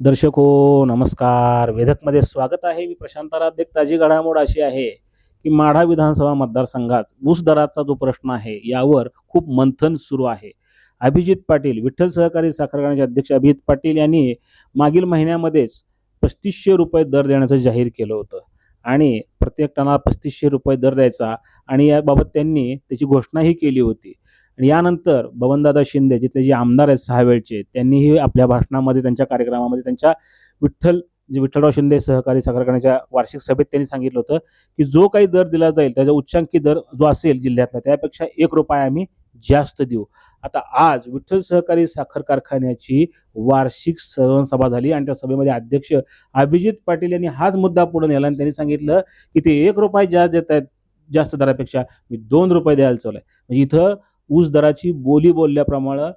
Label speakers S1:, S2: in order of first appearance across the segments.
S1: दर्शक हो नमस्कार. वेधकमध्ये स्वागत आहे. मी प्रशांत एक ताजी घडामोड अशी आहे की माढा विधानसभा मतदारसंघात ऊस दराचा जो प्रश्न आहे यावर खूप मंथन सुरू आहे. अभिजित पाटील विठ्ठल सहकारी साखर कारखान्याचे अध्यक्ष अभिजित पाटील यांनी मागील महिन्यामध्येच पस्तीसशे रुपये दर देण्याचं जाहीर केलं होतं. आणि प्रत्येक टनाला पस्तीसशे रुपये दर द्यायचा आणि याबाबत त्यांनी त्याची घोषणाही केली होती. आणि यानंतर बबनदादा शिंदे जिथले जे आमदार आहेत सहा वेळचे त्यांनीही आपल्या भाषणामध्ये त्यांच्या कार्यक्रमामध्ये त्यांच्या विठ्ठल जे विठ्ठलराव शिंदे सहकारी साखर करण्याच्या वार्षिक सभेत त्यांनी सांगितलं होतं की जो काही दर दिला जाईल त्याचा उच्चांकी दर जो असेल जिल्ह्यातला त्यापेक्षा एक रुपया आम्ही जास्त देऊ. आता आज विठ्ठल सहकारी साखर कारखान्याची वार्षिक सभा सभा झाली आणि त्या सभेमध्ये अध्यक्ष अभिजित पाटील यांनी हाच मुद्दा पुढे नेला आणि त्यांनी सांगितलं की ते एक रुपये जास्त देत आहेत जास्त दरापेक्षा मी दोन रुपये द्यायला चालू म्हणजे इथं ऊस दराची बोली बोलल्याप्रमाणे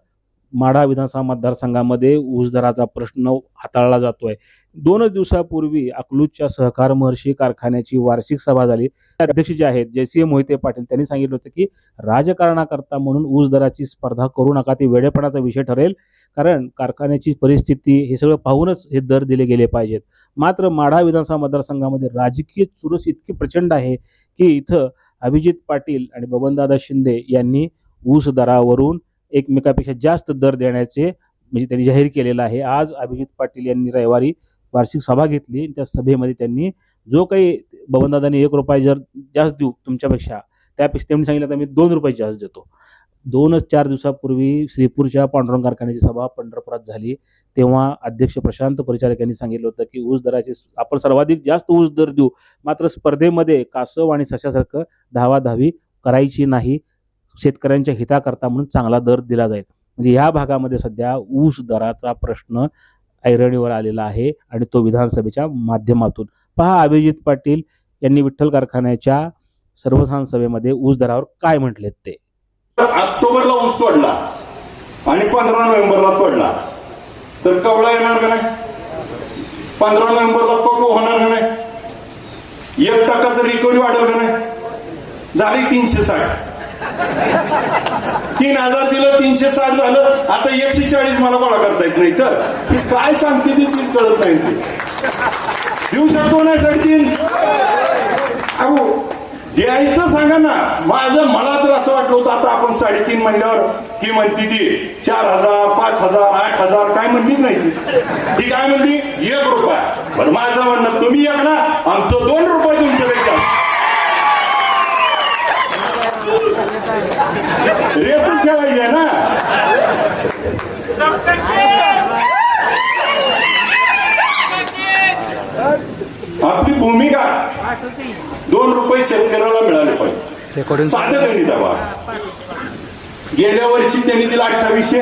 S1: माढा विधानसभा मतदारसंघामध्ये ऊस दराचा प्रश्न हाताळला जातोय. दोनच दिवसापूर्वी अकलूजच्या सहकार महर्षी कारखान्याची वार्षिक सभा झाली. अध्यक्ष जे आहेत जयसिंह मोहिते पाटील त्यांनी सांगितलं होतं की राजकारणाकरता म्हणून ऊस दराची स्पर्धा करू नका ती वेडेपणाचा विषय ठरेल. कारण कारखान्याची परिस्थिती हे सगळं पाहूनच हे दर दिले गेले पाहिजेत. मात्र माढा विधानसभा मतदारसंघामध्ये राजकीय चुरस इतकी प्रचंड आहे की इथं अभिजित पाटील आणि बबनदादा शिंदे यांनी ऊस दरावरून एकमेकापेक्षा जास्त दर देण्याचे म्हणजे त्यांनी जाहीर केलेलं आहे. आज अभिजित पाटील यांनी रविवारी वार्षिक सभा घेतली त्या सभेमध्ये त्यांनी जो काही बबनदादांनी एक रुपये जर जास्त देऊ तुमच्यापेक्षा त्यापेक्षा त्यांनी सांगितलं तर मी दोन रुपये जास्त देतो. दोनच चार दिवसापूर्वी श्रीपूरच्या पांडुरंग कारखान्याची सभा पंढरपुरात झाली. तेव्हा अध्यक्ष प्रशांत परिचारक यांनी सांगितलं होतं की ऊस दराचे आपण सर्वाधिक जास्त ऊस दर देऊ मात्र स्पर्धेमध्ये कासव आणि सशासारखं धावाधावी करायची नाही. शेतकऱ्यांच्या हिताकरता म्हणून चांगला दर दिला जाईल. म्हणजे या भागामध्ये सध्या ऊस दराचा प्रश्न ऐरणीवर आलेला आहे आणि तो विधानसभेच्या माध्यमातून. पहा अभिजित पाटील यांनी विठ्ठल कारखान्याच्या सर्वसाधारण सभेमध्ये ऊस दरावर काय म्हटलेत ते?
S2: ऑक्टोबरला ऊस पडला आणि पंधरा नोव्हेंबरला पडला. तर कवळा येणार का नाही? पंधरा नोव्हेंबरला पक्व होणार का नाही? एक टक्का तर रिकव्हरी वाढेल का नाही? झाली तीनशे साठ. तीन हजार दिलं तीनशे साठ झालं. आता एकशे चाळीस मला गोळा करता येत नाही. तर काय सांगते ती तीच कळत नाही देऊ शकतो ना साडेतीन अहो द्यायचं सांगा ना. माझं मला तर असं वाटलं होतं आता आपण साडेतीन म्हणल्यावर ही म्हणती ती चार हजार पाच हजार आठ हजार काय म्हणलीच नाही ती. ती काय म्हणली? एक रुपया. पण माझं म्हणणं तुम्ही एक ना आमचं दोन रुपये आहे ना. आपली भूमिका दोन रुपये शेतकऱ्याला मिळाले पाहिजे. साधं गणित आहे बा. गेल्या वर्षी त्यांनी दिला अठ्ठावीसशे.